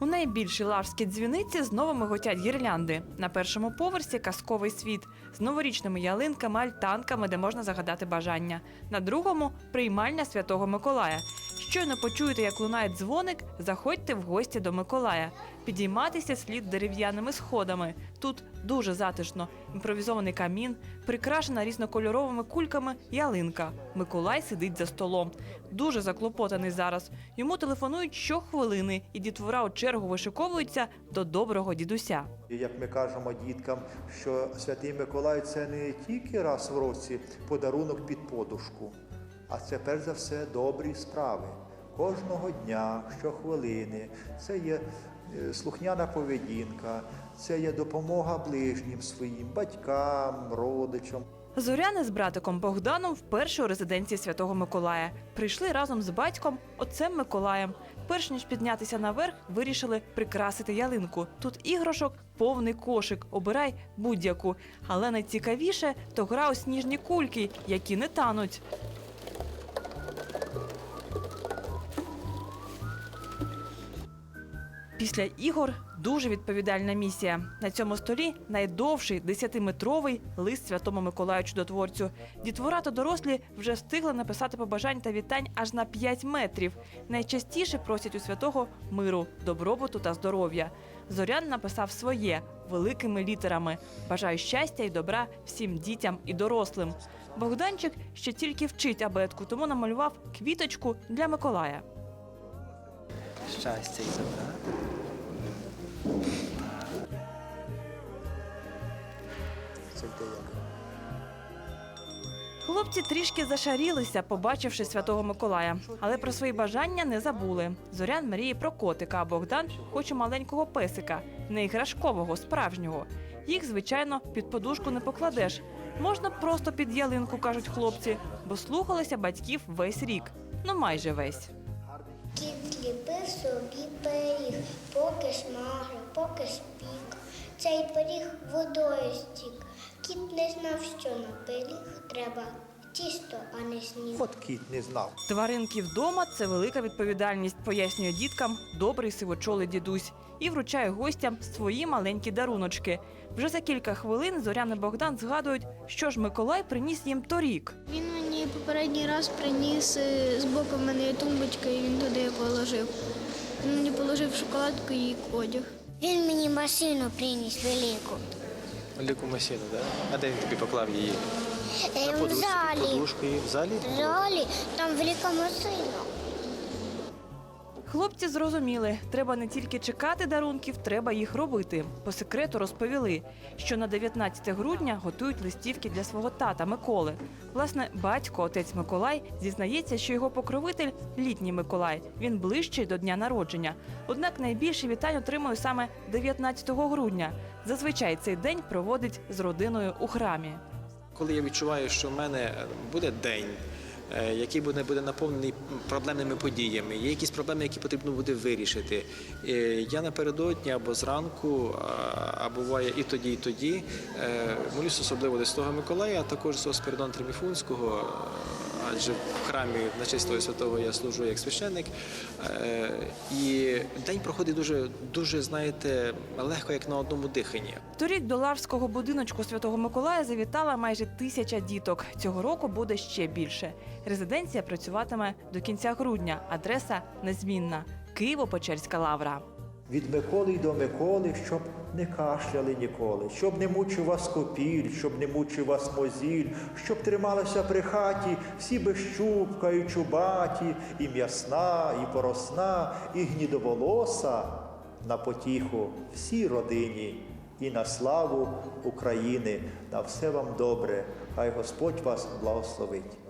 У найбільшій лаврській дзвіниці знову миготять гірлянди. На першому поверсі казковий світ з новорічними ялинками, альтанками, де можна загадати бажання. На другому приймальня Святого Миколая. Щойно почуєте, як лунає дзвоник, заходьте в гості до Миколая. Підійматися слід дерев'яними сходами. Тут дуже затишно. Імпровізований камін, прикрашена різнокольоровими кульками ялинка. Миколай сидить за столом. Дуже заклопотаний зараз. Йому телефонують щохвилини, і дітвора у чергу вишиковується до доброго дідуся. Як ми кажемо діткам, що Святий Миколай це не тільки раз в році подарунок під подушку, а це перш за все добрі справи. Кожного дня, щохвилини, це є е, слухняна поведінка, це є допомога ближнім своїм батькам, родичам. Зоряни з братиком Богданом вперше у резиденції Святого Миколая. Прийшли разом з батьком, отцем Миколаєм. Перш ніж піднятися наверх, вирішили прикрасити ялинку. Тут іграшок повний кошик. Обирай будь-яку. Але найцікавіше то гра у сніжні кульки, які не тануть. Після ігор дуже відповідальна місія. На цьому столі найдовший 10-метровий лист Святому Миколаю Чудотворцю. Дітвора та дорослі вже встигли написати побажань та вітань аж на 5 метрів. Найчастіше просять у святого миру, добробуту та здоров'я. Зорян написав своє великими літерами. Бажаю щастя і добра всім дітям і дорослим. Богданчик ще тільки вчить абетку, тому намалював квіточку для Миколая. Щастя і добра. Хлопці трішки зашарілися, побачивши святого Миколая, але про свої бажання не забули. Зорян мріє про котика, а Богдан хоче маленького песика, не іграшкового, справжнього. Їх, звичайно, під подушку не покладеш. Можна просто під ялинку, кажуть хлопці, бо слухалися батьків весь рік. Ну майже весь. Кіт ліпив собі пиріг, поки смажив, поки спік. Цей пиріг водою стік. Кіт не знав, що на пиріг треба тісто, а не сніг. От кіт не знав. Тваринки вдома це велика відповідальність, пояснює діткам добрий сивочолий дідусь і вручає гостям свої маленькі даруночки. Вже за кілька хвилин Зорян і Богдан згадують, що ж Миколай приніс їм торік. Він мені попередній раз приніс е, з боку мене тумбочка, і він туди положив. Він мені положив шоколадку і одяг. Він мені машину приніс велику. Велику машину, так? А де він тобі поклав її? Е, в подушку- залі. Подушкою в залі? В залі там велика машина. Хлопці зрозуміли, треба не тільки чекати дарунків, треба їх робити. По секрету розповіли, що на 19 грудня готують листівки для свого тата Миколи. Власне, батько, отець Миколай, зізнається, що його покровитель літній Миколай. Він ближчий до дня народження. Однак найбільше вітань отримує саме 19 грудня. Зазвичай цей день проводить з родиною у храмі. Коли я відчуваю, що в мене буде день, е, який буде, буде наповнений проблемними подіями, є якісь проблеми, які потрібно буде вирішити. Е, Я напередодні або зранку, а- буває і тоді, і тоді, е, молюсь особливо до того Миколая, а також з Спиридона Триміфунського, е, адже в храмі на честь того святого я служу як священник. Е, І день проходить дуже, дуже, знаєте, легко, як на одному диханні. Торік до Лаврського будиночку Святого Миколая завітала майже тисяча діток. Цього року буде ще більше. Резиденція працюватиме до кінця грудня. Адреса незмінна Києво-Печерська лавра. Від Миколи й до Миколи, щоб не кашляли ніколи, щоб не мучив вас копіль, щоб не мучив вас мозіль, щоб трималися при хаті всі без чубка і чубаті, і м'ясна, і поросна, і гнідоволоса на потіху всій родині і на славу України. На все вам добре. Хай Господь вас благословить.